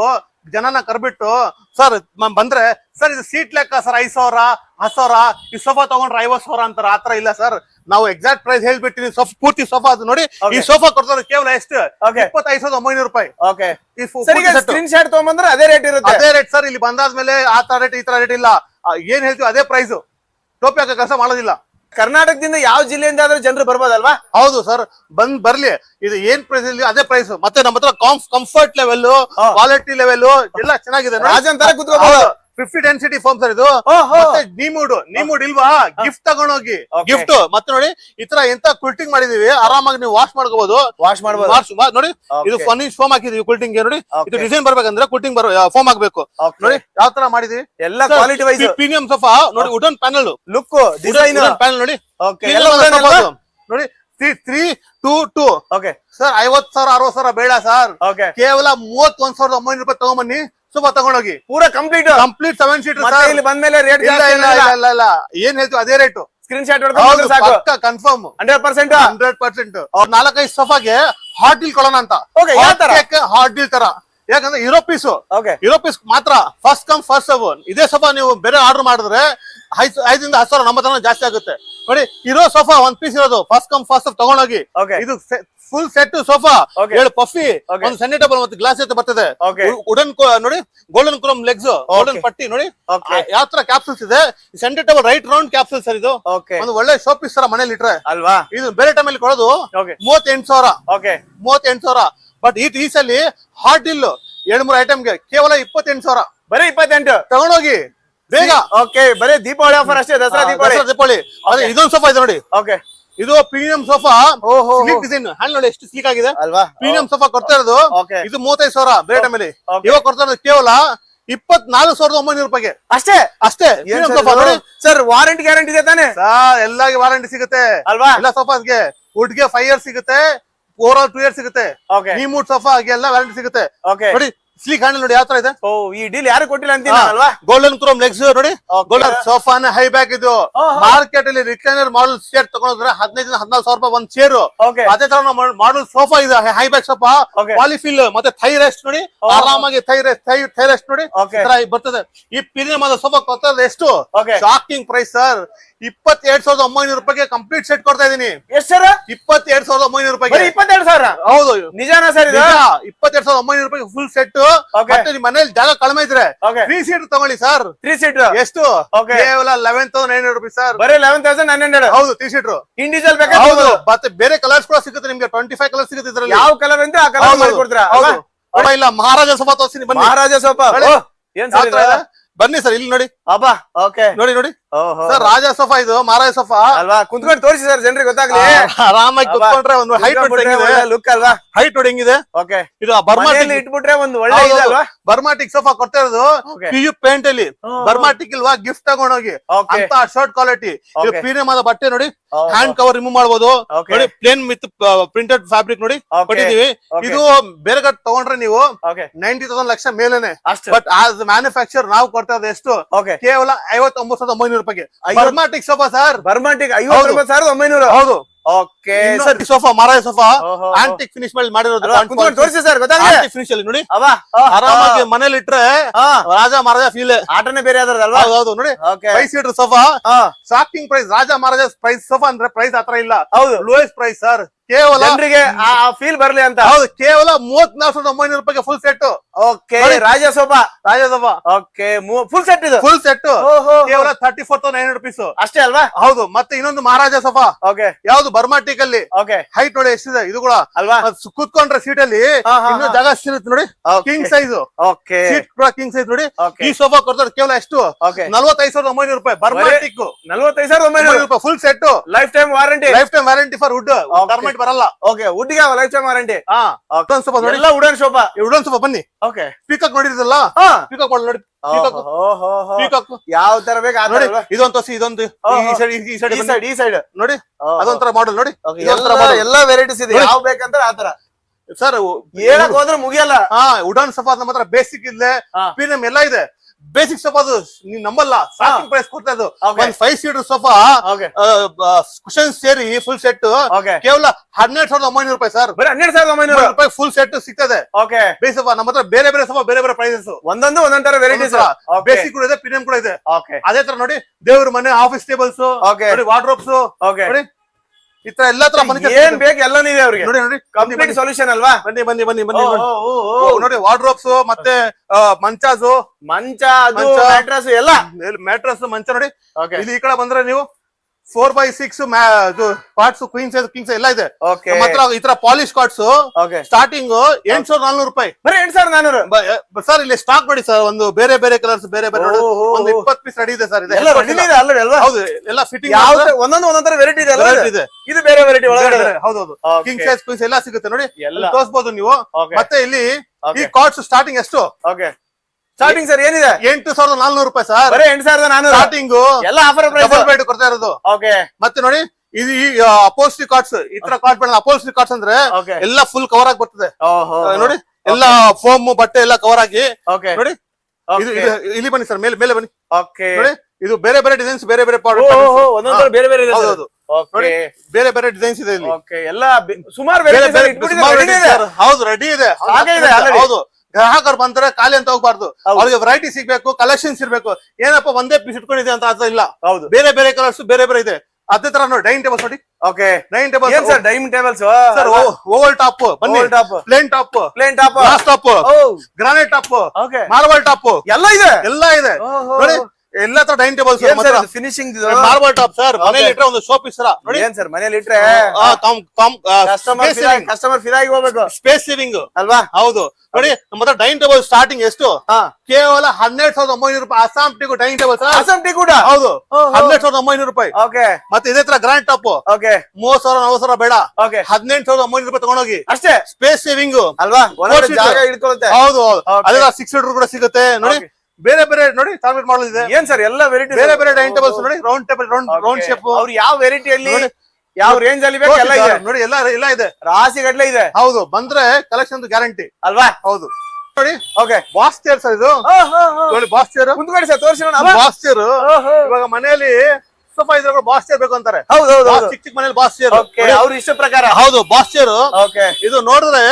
ಜನನ ಕರ್ಬಿಟ್ಟು ಸರ್ ಬಂದ್ರೆ ಸರ್ ಇದು ಸೀಟ್ ಲೆಕ್ಕ ಸರ್ ಐದ್ ಸಾವಿರ ಹತ್ತು ಸಾವಿರ ಈ ಸೋಫಾ ತಗೊಂಡ್ರೆ ಐವತ್ ಸಾವಿರ ಅಂತಾರ ಆತರ ಇಲ್ಲ ಸರ್. ನಾವು ಎಕ್ಸಾಕ್ಟ್ ಪ್ರೈಸ್ ಹೇಳ್ಬಿಟ್ಟಿನಿ ಸೋಫಾ ಪೂರ್ತಿ ಸೋಫಾ ಅದು ನೋಡಿ. ಈ ಸೋಫಾ ಕೊಡ್ತಾರೆ ಕೇವಲ ಎಷ್ಟು. ಇಪ್ಪತ್ತೈದು ಸಾವಿರದ ಒಂಬೈನೂರು ರೂಪಾಯಿ. ಓಕೆ. ಸ್ಕ್ರೀನ್ ಶಾಟ್ ತಗೊಂಬಂದ್ರೆ ಅದೇ ರೇಟ್ ಇರುತ್ತೆ. ಅದೇ ರೇಟ್ ಸರ್ ಇಲ್ಲಿ ಬಂದಾದ್ಮೇಲೆ ಆ ತರ ರೇಟ್ ಈ ತರ ರೇಟ್ ಇಲ್ಲ. ಏನ್ ಹೇಳ್ತೀವಿ ಅದೇ ಪ್ರೈಸ್ ಟೋಪಿ ಹಾಕ ಕೆಲಸ ಮಾಡೋದಿಲ್ಲ. ಕರ್ನಾಟಕದಿಂದ ಯಾವ ಜಿಲ್ಲೆಯಿಂದ ಆದ್ರೂ ಜನರು ಬರ್ಬೋದಲ್ವಾ? ಹೌದು ಸರ್ ಬಂದ್ ಬರ್ಲಿ. ಇದು ಏನ್ ಪ್ರೈಸ್ ಇಲ್ಲಿ ಅದೇ ಪ್ರೈಸ್ ಮತ್ತೆ ನಮ್ಮ ಹತ್ರ ಕಂಫರ್ಟ್ ಲೆವೆಲ್ ಕ್ವಾಲಿಟಿ ಲೆವೆಲ್ ಎಲ್ಲ ಚೆನ್ನಾಗಿದೆ ರಾಜನ್ ತರ ಕುತ್ಕೋಬಹುದು ಫಿಫ್ಟಿ ಡೆನ್ಸಿಟಿ ಫೋಮ್ ಸರ್ ಇದು. ಮತ್ತೆ ನಿಮೂಡ್ ನಿಮೂಡ್ ಇಲ್ವಾ? ಗಿಫ್ಟ್ ತಗೊಂಡೋಗಿ. ಗಿಫ್ಟ್ ಮತ್ತೆ ನೋಡಿ ಈ ತರ ಎಂತ ಕುಲ್ಟಿಂಗ್ ಮಾಡಿದೀವಿ ಆರಾಮಾಗಿ ನೀವು ವಾಶ್ ಮಾಡ್ಕೋಬಹುದು ವಾಶ್ ಮಾಡ್ಬೋದು. ವಾಶ್ ನೋಡಿ. ಇದು ಇಂಚ್ ಫೋಮ್ ಹಾಕಿದೀವಿ ಕುಲ್ಟಿಂಗ್ ನೋಡಿ. ಇದು ಡಿಸೈನ್ ಬರ್ಬೇಕಂದ್ರೆ ಕುಲ್ಟಿಂಗ್ ಬರ್ ಫೋಮ್ ಹಾಕ್ಬೇಕು. ನೋಡಿ ಯಾವ ತರ ಮಾಡಿದೀವಿ? ಎಲ್ಲ ಕ್ವಾಲಿಟಿ ವೈಸ್ ಪ್ರೀಮಿಯಂ ಸೋಫಾ ನೋಡಿ wooden panel look design panel ನೋಡಿ. ನೋಡಿ three three two two okay sir ಐವತ್ ಸಾವಿರ ಅರವತ್ ಸಾವಿರ ಬೇಡ ಸರ್ ಕೇವಲ ಮೂವತ್ತೊಂದ್ ಸಾವಿರದ ಒಂಬೈನೂರ ರೂಪಾಯಿ ತಗೊಂಬನ್ನಿ. ಸೋಫಾ ತಗೊಂಡೋಗಿ. ಪೂರ ಕಂಪ್ಲೀಟ್ ಕಂಪ್ಲೀಟ್ ಸೆವೆನ್ ಸೀಟ್ ಇಲ್ಲಿ ಬಂದ್ಮೇಲೆ ರೇಟ್ ಇಲ್ಲ ಇಲ್ಲ ಇಲ್ಲ ಇಲ್ಲ ಇಲ್ಲ. ಏನ್ ಹೇಳ್ತೀವಿ ಅದೇ ರೇಟ್ ಸ್ಕ್ರೀನ್ ಶಾಟ್ ಸಾಕು. Confirm hundred percent hundred percent ನಾಲ್ಕೈದು ಸೋಫಾಗೆ ಹಾಟ್ ಡೀಲ್ ಕೊಡೋಣ ಅಂತ? ಹಾಟ್ ಡೀಲ್ ತರ? ಯಾಕಂದ್ರೆ ಯುರೋಪೀಸ್ ಓಕೆ ಯುರೋಪೀಸ್ ಮಾತ್ರ ಫಸ್ಟ್ ಕಮ್ ಫಸ್ಟ್ ಸರ್ವ್ ಇದೇ ಸೋಫಾ ನೀವು ಬೇರೆ ಆರ್ಡರ್ ಮಾಡಿದ್ರೆ ಐದ್ ಐದರಿಂದ ಹತ್ತು ಸಾವಿರ ನಮ್ಮ ಜಾಸ್ತಿ ಆಗುತ್ತೆ. ನೋಡಿ ಇರೋ ಸೋಫಾ ಒಂದ್ ಪೀಸ್ ಇರೋದು. ಫಸ್ಟ್ ಕಮ್ ಫಸ್ಟ್ ತಗೊಂಡೋಗಿ. ಇದು ಫುಲ್ ಸೆಟ್ ಸೋಫಾ. ಏಳು ಪಫಿ ಒಂದು ಸೆನ್ನಿ ಟೇಬಲ್ ಮತ್ತೆ ಗ್ಲಾಸ್ ಜೊತೆ ಬರ್ತದೆ. ಉಡನ್ ವುಡನ್ ನೋಡಿ ಗೋಲ್ಡನ್ ಕ್ರೋಮ್ ಲೆಗ್ಸ್ ಗೋಲ್ಡನ್ ಪಟ್ಟಿ ನೋಡಿ. ಯಾತ್ರ ಯಾವ ತರ ಕ್ಯಾಪ್ಸೂಲ್ಸ್ ಇದೆ? Centre table right round capsule sir ಇದು. ಒಂದು ಒಳ್ಳೆ ಶೋ ಪೀಸ್ ತರ ಮನೇಲಿ ಇಟ್ರೆ. ಅಲ್ವಾ? ಇದು ಬೇರೆ ಟೈಮ್ ಅಲ್ಲಿ ಕೊಡೋದು ಮೂವತ್ತೆಂಟ್ ಸಾವಿರ. ಓಕೆ ಮೂವತ್ತೆಂಟು ಸಾವಿರ. ಬಟ್ ಈ ಟೀಸ್ ಅಲ್ಲಿ ಹಾಟ್ ಡೀಲ್ ಎರಡ್ ಮೂರು ಐಟಮ್ಗೆ ಕೇವಲ ಇಪ್ಪತ್ತೆಂಟು ಸಾವಿರ. ಬರೀ ಇಪ್ಪತ್ತೆಂಟು. ತಗೊಂಡೋಗಿ. ಬೇಗ ಓಕೆ ಬರೀ ದೀಪಾವಳಿ ಆಫರ್ ಅಷ್ಟೇ ದಸರಾ ದೀಪಾವಳಿ. ದೀಪಾವಳಿ. ಅದೇ ಇದೊಂದು ಸೋಫಾ ಇದೆ ನೋಡಿ. ಓಕೆ ಇದು premium sofa sleek design hand ನೋಡಿ ಎಷ್ಟು ಸ್ಲೀಕ್ ಆಗಿದೆ. ಅಲ್ವಾ? ಪ್ರೀಮಿಯಂ ಸೋಫಾ ಕೊಡ್ತಾ ಇರೋದು. ಇದು ಮೂವತ್ತೈದು ಸಾವಿರ ಬೇರೆ ಟೈಮಲ್ಲಿ Okay. ಇವಾಗ ಕೊಡ್ತಾ ಇರೋದು ಕೇವಲ ಇಪ್ಪತ್ನಾಲ್ಕು ಸಾವಿರದ ಒಂಬೈನೂರು ರೂಪಾಯಿಗೆ. ಅಷ್ಟೇ? ಅಷ್ಟೇ. ಪ್ರೀಮಿಯಂ ಸೋಫಾ ನೋಡಿ. ಸರ್ ವಾರಂಟಿ ಗ್ಯಾರಂಟಿ ಇದೆ ತಾನೆ? ಸರ್ ಎಲ್ಲಾಗಿ ವಾರಂಟಿ ಸಿಗುತ್ತೆ. ಅಲ್ವಾ? ಎಲ್ಲ ಸೋಫಾಸ್ಗೆ ವುಡ್ಗೆ ಫೈವ್ ಇಯರ್ಸ್ ಸಿಗುತ್ತೆ. ಓವರ್ ಆಲ್ ಟೂ ಇಯರ್ಸ್ ಸಿಗುತ್ತೆ ನೀ ಮೂಡ್ ಸೋಫಾ ಎಲ್ಲ ವ್ಯಾರಂಟಿ ಸಿಗುತ್ತೆ. ನೋಡಿ ಸ್ಲೀಕ್ ಹ್ಯಾಂಡಲ್ ನೋಡಿ ಯಾವ ತರ ಇದೆ? ಓ ಈ ಡೀಲ್ ಯಾರು ಕೊಟ್ಟಿಲ್ಲ ಅಂತೀನಿ ಅಲ್ವಾ? ಗೋಲ್ಡನ್ ಕ್ರೋಮ್ ಲೆಗ್ಸ್ ನೋಡಿ. ಗೋಲ್ಡನ್ ಸೋಫಾನ ಹೈ ಬ್ಯಾಕ್ ಇದು. ಮಾರ್ಕೆಟ್ ಅಲ್ಲಿ ರಿಕ್ಲೈನರ್ ಮಾಡಲ್ ಸೇರ್ ತಗೊಂಡ್ರೆ ಹದಿನೈದು ಹದಿನಾಲ್ಕು ಸಾವಿರ ರೂಪಾಯಿ ಒಂದ್ ಚೇರ್ ಓಕೆ ಅದೇ ತರ ಮಾಡಲ್ ಸೋಫಾ ಇದೆ ಹೈ ಬ್ಯಾಕ್ ಸೋಫಾ. ಪಾಲಿಫಿಲ್ ಮತ್ತೆ ಥೈ ರೆಸ್ಟ್ ನೋಡಿ. ಹಾ. ಆರಾಮಾಗಿ thigh rest thigh thigh rest ನೋಡಿ. ಬರ್ತದೆ. ಈ ಪ್ರೀಮಿಯಂ ಆದ ಸೋಫಾ ಕೊತ್ತದ ಎಷ್ಟು. ಶಾಕಿಂಗ್ ಪ್ರೈಸ್ ಸರ್ ಇಪ್ಪತ್ತೆರಡ್ ಸಾವಿರದ ಒಂಬೈನೂರು ರೂಪಾಯಿಗೆ ಕಂಪ್ಲೀಟ್ ಸೆಟ್ ಕೊಡ್ತಾ ಇದೀನಿ ಎಷ್ಟು ಸರ್? ಇಪ್ಪತ್ತೆರಡ್ ಸಾವಿರದ ಒಂಬೈನೂರು ಬರೀ ರೂಪಾಯಿಗೆ ಇಪ್ಪತ್ತೆರಡು ಸಾವಿರ? ಹೌದು. ನಿಜಾನಾ ಸರ್ ಇಪ್ಪತ್ತೆರಡ್ ಸಾವಿರದ ಒಂಬೈನೂರು ರೂಪಾಯಿ ಫುಲ್ ಸೆಟ್. ಮತ್ತೆ ನಿಮ್ ಮನೇಲಿ ಜಾಗ ಕಡಿಮೆ ಇದ್ರೆ. ತ್ರೀ ಸೀಟ್ ತಗೊಳ್ಳಿ ಸರ್ ತ್ರೀ ಸೀಟ್ ಎಷ್ಟು. ಕೇವಲ eleven thousand nine hundred rupees sir ಬರೀ ಲೆವೆನ್ ತೌಸಂಡ್ ನೈನ್ ಹಂಡ್ರೆಡ್ ಹೌದು ತ್ರೀ ಸೀಟ್ ಇಂಡಿವಿಜುವಲ್ ಹೌದು. ಬೇಕಾದ್ರೆ ಮತ್ತೆ ಬೇರೆ ಕಲರ್ಸ್ ಕೂಡ ಸಿಗುತ್ತೆ ನಿಮ್ಗೆ. ಟ್ವೆಂಟಿ ಫೈವ್ ಕಲರ್ ಸಿಗುತ್ತೆ ಇದ್ರಲ್ಲಿ. ಯಾವ ಕಲರ್ ಅಂತ ಆ ಕಲರ್ ಕೊಡ್ತೀರಾ? ಹೌದು. ಇಲ್ಲ ಮಹಾರಾಜ ಸೋಫಾ ತೋರಿಸ್ತೀನಿ ಬನ್ನಿ. ಮಹಾರಾಜ ಸೋಫಾ. ನೋಡಿ. ಏನ್ ಸರ್ ಬನ್ನಿ ಸರ್ ಇಲ್ಲಿ ನೋಡಿ. ಅಬ್ಬಾ ಓಕೆ ನೋಡಿ ನೋಡಿ. ಸರ್ ರಾಜ ಸೋಫಾ ಇದು ಮಹಾರಾಜ ಸೋಫಾ. ಅಲ್ವಾ? ಕುಂತ್ಕೊಂಡು ತೋರಿಸಿ ಸರ್ ಜನರಿಗೆ ಗೊತ್ತಾಗ್ಲಿ. ಆರಾಮಾಗಿ ಕುತ್ಕೊಂಡ್ರೆ ಒಂದು ಹೈಟ್ ಲುಕ್ ಅಲ್ವಾ? ಹೈಟ್ ಹೆಂಗಿದೆ ಓಕೆ ಇದು ಬರ್ಮಾಟಿಕ್ ಇಟ್ಬಿಟ್ರೆ ಒಂದು ಒಳ್ಳೆ ಇದೆ ಅಲ್ವಾ? ಬರ್ಮಾಟಿಕ್ ಸೋಫಾ ಕೊಡ್ತಾ ಇರೋದು. ಪಿ ಯು ಪೇಂಟ್ ಅಲ್ಲಿ. ಬರ್ಮಾಟಿಕ್ ಇಲ್ವಾ? ಗಿಫ್ಟ್ ತಗೊಂಡೋಗಿ. ಅಂತ ಶರ್ಟ್ ಕ್ವಾಲಿಟಿ ಇದು. ಪ್ರೀಮಿಯಂ ಆದ ಬಟ್ಟೆ ನೋಡಿ. ಹ್ಯಾಂಡ್ ಕವರ್ ರಿಮೂವ್ ಮಾಡಬಹುದು ನೋಡಿ ಪ್ಲೇನ್ ವಿತ್ ಪ್ರಿಂಟೆಡ್ ಫ್ಯಾಬ್ರಿಕ್ ನೋಡಿ ಕೊಟ್ಟಿದೀವಿ ಇದು ಬೇರೆ ಕಡೆ ತಗೊಂಡ್ರೆ ನೀವು ನೈನ್ಟಿ ನೈಂಟಿ ತೌಸಂಡ್ ಲಕ್ಷ ಮೇಲೇನೆ. ಅಷ್ಟು. ಬಟ್ ಆಸ್ ಮ್ಯಾನುಫ್ಯಾಕ್ಚರ್ ನಾವು ಕೊಡ್ತಾ ಇರೋದು ಎಷ್ಟು? ಕೇವಲ ಐವತ್ತೊಂಬತ್ತು ಸಾವಿರದ ಒಂಬೈನೂರು ರೂಪಾಯಿಗೆ. ರೂಪಾಯಿ ಬರ್ಮಾಟಿಕ್ ಸೋಫಾ ಸರ್ ಬರ್ಮಾಟಿಕ್ ಐವತ್ತು ಸಾವಿರದ ಒಂಬೈನೂರು. ಹೌದು. Okay sir sofa Maharaja sofa. Antique finish ಮಾಡಿ ಮಾಡಿರೋದು ತೋರಿಸಿ ಸರ್ ಗೊತ್ತಾಗ್ಲಿ ಆಂಟಿಕ್ ಫಿನಿಶ್ ಅಲ್ಲಿ ನೋಡಿ. ಅವಾ ಆರಾಮಾಗಿ ಮನೇಲಿ ಇಟ್ರೆ ರಾಜ ಮಹಾರಾಜ ಫೀಲ್ ಆಟನೇ ಬೇರೆ ಅದ್ರದಲ್ವಾ ಹೌದು ಹೌದು ನೋಡಿ. Five seater sofa. Shocking price Raja Maharaja price sofa ಅಂದ್ರೆ ಪ್ರೈಸ್ ಆತರ ಇಲ್ಲ. ಹೌದು. ಲೋಯೆಸ್ಟ್ ಪ್ರೈಸ್ ಸರ್ ಕೇವಲ ಜನರಿಗೆ ಆ ಫೀಲ್ ಬರ್ಲಿ ಅಂತ. ಹೌದು ಕೇವಲ ಮೂವತ್ನಾಲ್ಕು ಸಾವಿರದ ಒಂಬೈನೂರು ರೂಪಾಯಿಗೆ full set okay. Raja sofa. Raja sofa. Okay full set ಇದು? ಫುಲ್ ಸೆಟ್ ಕೇವಲ thirty four thousand nine rupees ಅಷ್ಟೇ ಅಲ್ವಾ? ಹೌದು ಮತ್ತೆ ಇನ್ನೊಂದು ಮಹಾರಾಜ ಸೋಫಾ. ಓಕೆ. ಯಾವ್ದು ಬರ್ಮಾಟಿಕ್ ಅಲ್ಲಿ ಹೈಟ್ ನೋಡಿ ಎಷ್ಟಿದೆ? ಇದು ಕೂಡ ಅಲ್ವಾ? ಕುತ್ಕೊಂಡ್ರೆ ಸೀಟ್ ಅಲ್ಲಿ ಇನ್ನೂ ಜಾಗ ಸಿಗುತ್ತೆ ನೋಡಿ. ಕಿಂಗ್ ಸೈಜ್ ಓಕೆ ಸೀಟ್ ಕೂಡ ಕಿಂಗ್ ಸೈಜ್ ನೋಡಿ. ಈ ಸೋಫಾ ಕೊಡ್ತಾರೆ ಕೇವಲ ಎಷ್ಟು? ನಲ್ವತ್ತೈದು ಸಾವಿರದ ಒಂಬೈನೂರು ರೂಪಾಯಿ. ಬರ್ಮಾಟಿಕ್ ನಲ್ವತ್ತೈದು ಸಾವಿರದ ಒಂಬೈನೂರು. ರೂಪಾಯಿ full set lifetime warranty lifetime warranty for wood. Garment ಬರಲ್ಲ ಓಕೆ ವುಡ್ಗೆ ಲೈಫ್ ಟೈಮ್ ವಾರಂಟಿ ಹಾ. ಸೋಫಾ ನೋಡಿ. ಎಲ್ಲ ವುಡನ್ ಶೋಭಾ ಉಡನ್ ಸೋಫಾ ಬನ್ನಿ. ಓಕೆ ಪಿಕಪ್ ನೋಡಿದ್ರಲ್ಲ? ಮಾಡಿ ನೋಡಿ. ಯಾವ ತರ ಬೇಕು ನೋಡಿ? ಇದೊಂದು ತೋರಿಸಿ ಇದೊಂದು ಈ ಸೈಡ್ ಈ ಸೈಡ್ ಈ ಸೈಡ್ ಈ ಸೈಡ್. ನೋಡಿ ಅದೊಂಥರ ಮಾಡೆಲ್ ನೋಡಿ. ಎಲ್ಲಾ ವೆರೈಟೀಸ್ ಇದೆ. ಯಾವ ಬೇಕಂದ್ರೆ ಆ ತರ. ಸರ್ ಹೇಳಕ್ ಹೋದ್ರೆ ಮುಗಿಯಲ್ಲ. ಹಾ ಉಡಾನ್ ಸಫಾ ನಮ್ಮ ಹತ್ರ ಬೇಸಿಕ್ ಇದೆ. ಪ್ರೀಮಿಯಂ ಎಲ್ಲ ಇದೆ. ಬೇಸಿಕ್ ಸೋಫಾ ಅದು. ನೀನ್ ನಂಬಲ್ಲ. ಸ್ಟಾರ್ಟಿಂಗ್ ಪ್ರೈಸ್ ಕೊಡ್ತಾ ಇದ್ದು. Okay. ಒಂದ್ ಫೈವ್ ಸೀಟರ್ ಸೋಫಾ ಕುಶನ್ ಸೇರಿ ಫುಲ್ ಸೆಟ್ ಕೇವಲ ಹನ್ನೆರಡು ಸಾವಿರದ ಒಂಬೈನೂರು ರೂಪಾಯಿ ಸರ್ ಬೇರೆ ಹನ್ನೆರಡು ಸಾವಿರದ ಒಂಬೈನೂರು. ರೂಪಾಯಿ ಫುಲ್ ಸೆಟ್ ಸಿಗ್ತದೆ. ಓಕೆ ಬೇಸ್ ಸೋಫಾ ನಮ್ಮ ಹತ್ರ ಬೇರೆ ಬೇರೆ ಸೋಫಾ ಬೇರೆ ಬೇರೆ ಪ್ರೈಸಸ್ ಒಂದೊಂದು ಒಂದೊಂದ್ ತರ ವೆರೈಟೀಸ್ ಬೇಸಿಕ್ ಕೂಡ ಇದೆ ಪ್ರೀಮಿಯಂ ಕೂಡ ಇದೆ. ಅದೇ ತರ ನೋಡಿ ದೇವ್ರ ಮನೆ ಆಫೀಸ್ ಟೇಬಲ್ಸ್ ವಾರ್ಡ್ರೋಬ್ಸ್ ನೋಡಿ ಈ ತರ ಎಲ್ಲಾ ತರ ಏನ್ ಬೇಕು ಎಲ್ಲಾನು ಇದೆ ಅವ್ರಿಗೆ. ನೋಡಿ ನೋಡಿ ಕಂಪ್ಲೀಟ್ ಸೊಲ್ಯೂಷನ್ ಅಲ್ವಾ? ಬನ್ನಿ ಬನ್ನಿ ಬನ್ನಿ ಬನ್ನಿ. ನೋಡಿ ವಾರ್ಡ್ರೋಬ್ಸ್ ಮತ್ತೆ ಮಂಚಾಸು. ಮಂಚ ಅದು. ಮ್ಯಾಟ್ರಸ್ ಎಲ್ಲ. ಮ್ಯಾಟ್ರಸ್ ಮಂಚ ನೋಡಿ. ಇಲ್ಲಿ ಈ ಕಡೆ ಬಂದ್ರೆ ನೀವು four by six parts queen size king size ಎಲ್ಲ ಇದೆ. ಮಾತ್ರ ಈ ತರ ಪಾಲಿಶ್ ಕಾರ್ಡ್ಸ್ ಸ್ಟಾರ್ಟಿಂಗ್ ಎಂಟ್ ಸಾವಿರದ ನಾಲ್ನೂರು ರೂಪಾಯಿ. ಬರೀ ಎಂಟ್ ಸಾವಿರದ ನಾನೂರು. ಸರ್ ಇಲ್ಲಿ ಸ್ಟಾಕ್ ಮಾಡಿ ಸರ್ ಒಂದು ಬೇರೆ ಬೇರೆ ಕಲರ್ಸ್ ಬೇರೆ ಬೇರೆ ಒಂದು. ಇಪ್ಪತ್ತು ಪೀಸ್ ರೆಡಿ ಇದೆ ಸರ್ ಹೌದು ಎಲ್ಲ ಫಿಟ್ಟಿಂಗ್ ಒಂದೊಂದು ಒಂದೊಂದ್ ವೆರೈಟಿ ಇದೆ ಇದು? ಬೇರೆ ವೆರೈಟಿ ಒಳಗಡೆ. ಹೌದೌದು. ಕಿಂಗ್ ಸೈಜ್ ಕ್ವೀನ್ಸ್ ಎಲ್ಲ ಸಿಗುತ್ತೆ ನೋಡಿ. ಎಲ್ಲ. ತೋರಿಸಬಹುದು ನೀವು. ಮತ್ತೆ ಇಲ್ಲಿ ಈ ಕಾರ್ಡ್ಸ್ ಸ್ಟಾರ್ಟಿಂಗ್ ಎಷ್ಟು? ಓಕೆ ಸ್ಟಾರ್ಟಿಂಗ್ ಸರ್ ಏನಿದೆ? ಎಂಟು ಸಾವಿರದ ನಾಲ್ನೂರು ರೂಪಾಯಿ ಸರ್ ಬರೀ ಎಂಟು ಸಾವಿರದ ನಾನೂರು. ಸ್ಟಾರ್ಟಿಂಗ್ ಎಲ್ಲ ಆಫರ್ ಪ್ರೈಸ್ ಕೊಡ್ತಾ ಇರೋದು ಓಕೆ ಮತ್ತೆ ನೋಡಿ ಇದು ಈ ಅಪೋಸ್ಟಿ ಕಾರ್ಡ್ಸ್ ಈ ತರ ಕಾರ್ಡ್ ಬೇಡ ಅಪೋಸ್ಟಿ ಕಾರ್ಡ್ಸ್ ಅಂದ್ರೆ ಎಲ್ಲ ಫುಲ್ ಕವರ್ ಆಗಿ ಬರ್ತದೆ. ನೋಡಿ ಎಲ್ಲ ಫೋಮ್ ಬಟ್ಟೆ ಎಲ್ಲ ಕವರ್ ಆಗಿ ನೋಡಿ ಇದು ಇಲ್ಲಿ ಬನ್ನಿ ಸರ್ ಮೇಲೆ ಮೇಲೆ ಬನ್ನಿ. ಓಕೆ ನೋಡಿ ಇದು ಬೇರೆ ಬೇರೆ ಡಿಸೈನ್ಸ್ ಬೇರೆ ಬೇರೆ ಪ್ರಾಡಕ್ಟ್ ಬೇರೆ ಬೇರೆ ಹೌದು ಬೇರೆ ಬೇರೆ ಡಿಸೈನ್ಸ್ ಇದೆ ಇಲ್ಲಿ. ಎಲ್ಲ ಸುಮಾರು. ಹೌದು ರೆಡಿ ಇದೆ. ಹಾಗೆ ಇದೆ. ಹೌದು. ಗ್ರಾಹಕರು ಬಂದ್ರೆ ಖಾಲಿ ಅಂತ ಹೋಗ್ಬಾರ್ದು. ಅವ್ರಿಗೆ ವೆರೈಟಿ ಸಿಗ್ಬೇಕು ಕಲೆಕ್ಷನ್ಸ್ ಇರ್ಬೇಕು. ಏನಪ್ಪ ಒಂದೇ ಪೀಸ್ ಇಟ್ಕೊಂಡಿದೆ ಅಂತ ಅರ್ಥ ಇಲ್ಲ. ಹೌದು. ಬೇರೆ ಬೇರೆ ಕಲರ್ಸ್ ಬೇರೆ ಬೇರೆ ಇದೆ. ಅದೇ ತರ ನೋಡಿ ಡೈನಿಂಗ್ ಟೇಬಲ್ಸ್ ನೋಡಿ. ಓಕೆ ಡೈನಿಂಗ್ ಟೇಬಲ್ ಏನ್ sir dining tables sir oval top ಬನ್ನಿ. Top plain top plain top glass top granite top okay marble top ಎಲ್ಲ ಇದೆ? ಎಲ್ಲ ಇದೆ. ನೋಡಿ ಎಲ್ಲ ತರ dining tables sir finishing marble top sir ಮನೇಲಿ ಇಟ್ರೆ ಒಂದು ಶೋ ಪೀಸ್ ತರ ನೋಡಿ. ಏನ್ ಸರ್ ಮನೇಲಿ ಇಟ್ರೆ? ಕಸ್ಟಮರ್ ಕಸ್ಟಮರ್ ಫಿದಾಗಿ ಹೋಗ್ಬೇಕು. ಸ್ಪೇಸ್ ಸೇವಿಂಗ್ ಅಲ್ವಾ? ಹೌದು. ನೋಡಿ ನಮ್ಮ ಹತ್ರ ಡೈನಿಂಗ್ ಟೇಬಲ್ ಸ್ಟಾರ್ಟಿಂಗ್ ಎಷ್ಟು? ಕೇವಲ ಹನ್ನೆರಡು ಸಾವಿರದ ಒಂಬೈನೂರು ರೂಪಾಯಿ. Assam tea dining table sir Assam tea ಕೂಡ? ಹೌದು. ಹನ್ನೆರಡು ಸಾವಿರದ ಒಂಬೈನೂರು ರೂಪಾಯಿ. ಓಕೆ ಮತ್ತೆ ಇದೇ ತರ ಗ್ರಾಂಡ್ ಟಾಪ್ ಓಕೆ ಮೂವತ್ ಸಾವಿರ ನಲ್ವತ್ ಸಾವಿರ ಬೇಡ. ಓಕೆ ಹದಿನೆಂಟು ಸಾವಿರದ ಒಂಬೈನೂರು ರೂಪಾಯಿ ತಗೊಂಡೋಗಿ. ಅಷ್ಟೇ? ಸ್ಪೇಸ್ ಸೇವಿಂಗ್ ಅಲ್ವಾ? ಹೌದು ಹೌದು. ಅದೇ ಸಿಕ್ಸ್ ಸೀಟರ್ ಕೂಡ ಸಿಗುತ್ತೆ. ನೋಡಿ. ಬೇರೆ ಬೇರೆ ನೋಡಿ ಟಾರ್ಗೆಟ್ ಮಾಡಲ್ ಇದೆ. ಏನ್ ಸರ್ ಎಲ್ಲ ವೆರೈಟಿ ಬೇರೆ ಬೇರೆ ಡೈನಿಂಗ್ ಟೇಬಲ್ಸ್ ನೋಡಿ round table round round shape ಅವ್ರು ಯಾವ ವೆರೈಟಿಯಲ್ಲಿ ಅಲ್ಲಿ ಯಾವ ರೇಂಜ್ ಅಲ್ಲಿ ಬೇಕು ಎಲ್ಲ ಇದೆ. ನೋಡಿ ಎಲ್ಲ ಎಲ್ಲ ಇದೆ. ರಾಶಿ ಗಡ್ಲೆ ಇದೆ. ಹೌದು ಬಂದ್ರೆ ಕಲೆಕ್ಷನ್ ಗ್ಯಾರಂಟಿ ಅಲ್ವಾ? ಹೌದು. ನೋಡಿ ಓಕೆ ಬಾಸ್ ಚೇರ್ ಸರ್ ಇದು. ನೋಡಿ ಬಾಸ್ ಚೇರ್ ಮುಂದ್ಗಡೆ ಸರ್ ತೋರಿಸಿ ಬಾಸ್ ಚೇರ್ ಇವಾಗ ಮನೆಯಲ್ಲಿ ಸೋಫಾ ಇದ್ರೆ ಬಾಸ್ ಚೇರ್ ಬೇಕು ಅಂತಾರೆ. ಹೌದು ಹೌದು ಚಿಕ್ಕ ಚಿಕ್ಕ ಮನೇಲಿ ಬಾಸ್ ಚೇರ್ ಓಕೆ ಅವ್ರ ಇಷ್ಟ ಪ್ರಕಾರ. ಹೌದು ಬಾಸ್ ಚೇರ್ ಓಕೆ ಇದು ನೋಡಿದ್ರೆ?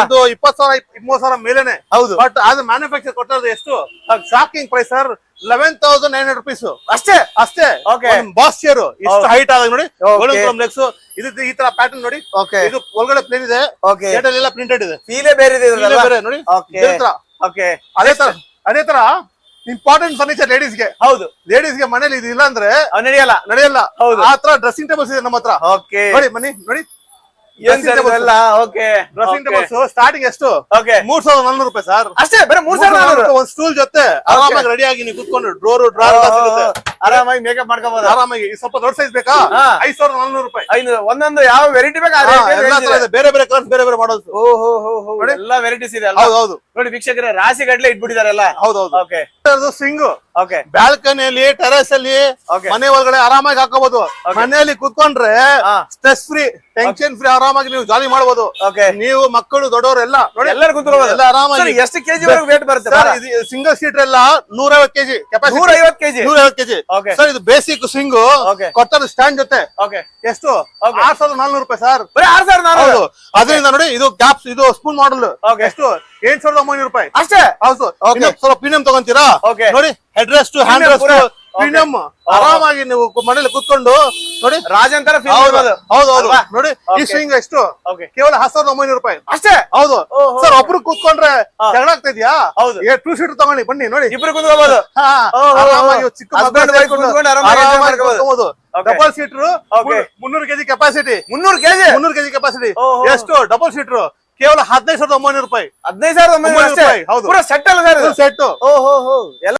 ಒಂದು ಇಪ್ಪತ್ ಸಾವಿರ ಮೂವತ್ ಸಾವಿರ ಮೇಲೆನೆ. ಹೌದು. ಬಟ್ ಅದು ಮ್ಯಾನುಫ್ಯಾಕ್ಚರ್ ಕೊಟ್ಟಿರೋದು ಎಷ್ಟು? Shocking price sir eleven thousand nine hundred rupees ಅಷ್ಟೇ? ಅಷ್ಟೇ. ಬಾಸ್ ಚೇರ್ ಇಷ್ಟು ಹೈಟ್ ಆದಾಗ ನೋಡಿ. ಲೆಗ್ಸ್ ಇದು ಈ ತರ ಪ್ಯಾಟರ್ನ್ ನೋಡಿ. ಇದು ಒಳಗಡೆ ಪ್ಲೇನ್ ಇದೆ. ಎಲ್ಲ ಪ್ರಿಂಟೆಡ್ ಇದೆ. ಫೀಲೇ ಬೇರೆ ಇದೆ ನೋಡಿ. ಅದೇ ತರ ಅದೇ ತರ ಇಂಪಾರ್ಟೆಂಟ್ ಫರ್ನಿಚರ್ ಲೇಡೀಸ್ಗೆ ಹೌದು. ಲೇಡೀಸ್ಗೆ ಮನೇಲಿ ಇದು ಇಲ್ಲ ಅಂದ್ರೆ ನಡೆಯಲ್ಲ. ನಡೆಯಲ್ಲ. ಹೌದು. ಆ ತರ ಡ್ರೆಸ್ಸಿಂಗ್ ಟೇಬಲ್ಸ್ ಇದೆ ನಮ್ಮ ಹತ್ರ. ಓಕೆ ನೋಡಿ ಮನಿ ನೋಡಿ ಏನ್ ಸರ್ ಇದೆಲ್ಲ ಓಕೆ ಡ್ರೆಸ್ಸಿಂಗ್ ಟೇಬಲ್ಸ್ ಸ್ಟಾರ್ಟಿಂಗ್ ಎಷ್ಟು? ಓಕೆ ಮೂರ್ ಸಾವಿರದ ನಾಲ್ನೂರು ರೂಪಾಯಿ ಸರ್ ಅಷ್ಟೇ ಬರೀ ಮೂರ್ ಸಾವಿರ ಒಂದ್ ಸ್ಟೂಲ್ ಜೊತೆ ಆರಾಮಾಗಿ ರೆಡಿ ಆಗಿ ನೀವು ಕುತ್ಕೊಂಡು ಡ್ರೋರ್ ಡ್ರಾರ್ ಆರಾಮಾಗಿ ಮೇಕಪ್ ಮಾಡ್ಕೋಬಹುದು ಆರಾಮಾಗಿ ಸ್ವಲ್ಪ ದೊಡ್ಡ ಸೈಜ್ ಬೇಕಾ. ಐದ್ ಸಾವಿರದ ನಾಲ್ನೂರು ರೂಪಾಯಿ. ಐದು ಒಂದೊಂದು ಯಾವ ವೆರೈಟಿ ಬೇಕಾ ಬೇರೆ ಬೇರೆ ಕಲರ್ಸ್ ಬೇರೆ ಬೇರೆ ಮಾಡೋದು ಓಹೋ ಎಲ್ಲಾ ವೆರೈಟೀಸ್ ಇದೆ ಹೌದು ಹೌದು. ನೋಡಿ ವೀಕ್ಷಕರೇ ರಾಶಿ ಗಡ್ಲೆ ಇಟ್ಬಿಟ್ಟಿದಾರೆಲ್ಲ ಹೌದು ಹೌದು. ಓಕೆ ಓಕೆ ಬ್ಯಾಲ್ಕನಿಯಲ್ಲಿ ಟೆರೆಸ್ ಅಲ್ಲಿ. ಮನೆ ಒಳಗಡೆ ಆರಾಮಾಗಿ ಹಾಕೋಬಹುದು ಮನೆಯಲ್ಲಿ ಕುತ್ಕೊಂಡ್ರೆ. ಸ್ಟ್ರೆಸ್ ಫ್ರೀ ಟೆನ್ಷನ್ ಫ್ರೀ ಆರಾಮಾಗಿ ನೀವು ಜಾಲಿ ಮಾಡಬಹುದು ಓಕೆ ನೀವು ಮಕ್ಕಳು ದೊಡ್ಡವರು ಎಲ್ಲ ನೋಡಿ. ಎಲ್ಲರೂ ಎಲ್ಲ ಆರಾಮಾಗಿ. ಎಷ್ಟು ಕೆಜಿ ವೇಟ್ ಬರುತ್ತೆ ಸರ್ ಇದು ಸಿಂಗಲ್ ಸೀಟರ್ ಎಲ್ಲ ನೂರೈವತ್ತು ಕೆಜಿ ಕೆಪಾಸಿಟಿ ನೂರ ಐವತ್ತು ಕೆಜಿ ನೂರೈವತ್ತು ಕೆಜಿ. ಸರ್ ಇದು ಬೇಸಿಕ್ ಸ್ವಿಂಗ್ ಕೊಟ್ಟದ ಸ್ಟ್ಯಾಂಡ್ ಜೊತೆ. ಓಕೆ ಎಷ್ಟು. ಆರ್ ಸಾವಿರದ ನಾಲ್ನೂರು ರೂಪಾಯಿ ಸರ್ ಬರೀ ಆರ್ ಸಾವಿರದ ಅದರಿಂದ ನೋಡಿ ಇದು ಕ್ಯಾಪ್ಸ್ ಇದು ಸ್ಪೂನ್ ಮಾಡಲ್. ಎಷ್ಟು? ಏಟ್ ಸಾವಿರದ ಒಂಬೈನೂರು ರೂಪಾಯಿ. ಅಷ್ಟೇ? ಹೌದು. ಸ್ವಲ್ಪ ಪ್ರೀಮಿಯಂ ತಗೊಂತೀರಾ. ನೋಡಿ. Head to hand Premium rest premium. ಆರಾಮಾಗಿ ನೀವು ಮನೇಲಿ ಕುತ್ಕೊಂಡು ನೋಡಿ ರಾಜನ್ ತರ ಹೌದು. ನೋಡಿ ಈ ಸ್ವಿಂಗ್ ಎಷ್ಟು? ಕೇವಲ ಹತ್ತು ಸಾವಿರದ ಒಂಬೈನೂರು ರೂಪಾಯಿ. ಅಷ್ಟೇ? ಹೌದು. ಸರ್ ಒಬ್ರು ಕೂತ್ಕೊಂಡ್ರೆ. ಜಗಳ ಆಗ್ತಾ ಇದೆಯಾ ಹೌದು. ಟೂ ಸೀಟರ್ ತಗೊಳ್ಳಿ ಬನ್ನಿ ನೋಡಿ. ಇಬ್ರು ಕುತ್ಕೋಬಹುದು [laughs] ಆರಾಮಾಗಿ ಚಿಕ್ಕ ಕುತ್ಕೊಂಡು. Double seater. ಮುನ್ನೂರು ಕೆಜಿ ಕೆಪಾಸಿಟಿ ಮುನ್ನೂರು ಕೆಜಿ? ಮುನ್ನೂರು ಕೆಜಿ ಕೆಪಾಸಿಟಿ ಎಷ್ಟು? ಡಬಲ್ ಸೀಟರ್ ಕೇವಲ ಹದಿನೈದು ಸಾವಿರದ ಒಂಬೈನೂರು ರೂಪಾಯಿ. ಹದಿನೈದು ಸಾವಿರದ ಒಂಬೈನೂರು ರೂಪಾಯಿ, ಹೌದು. ಸೆಟ್ ಅಲ್ಲ ಸರ್? ಸೆಟ್ ಓಹೋ ಎಲ್ಲ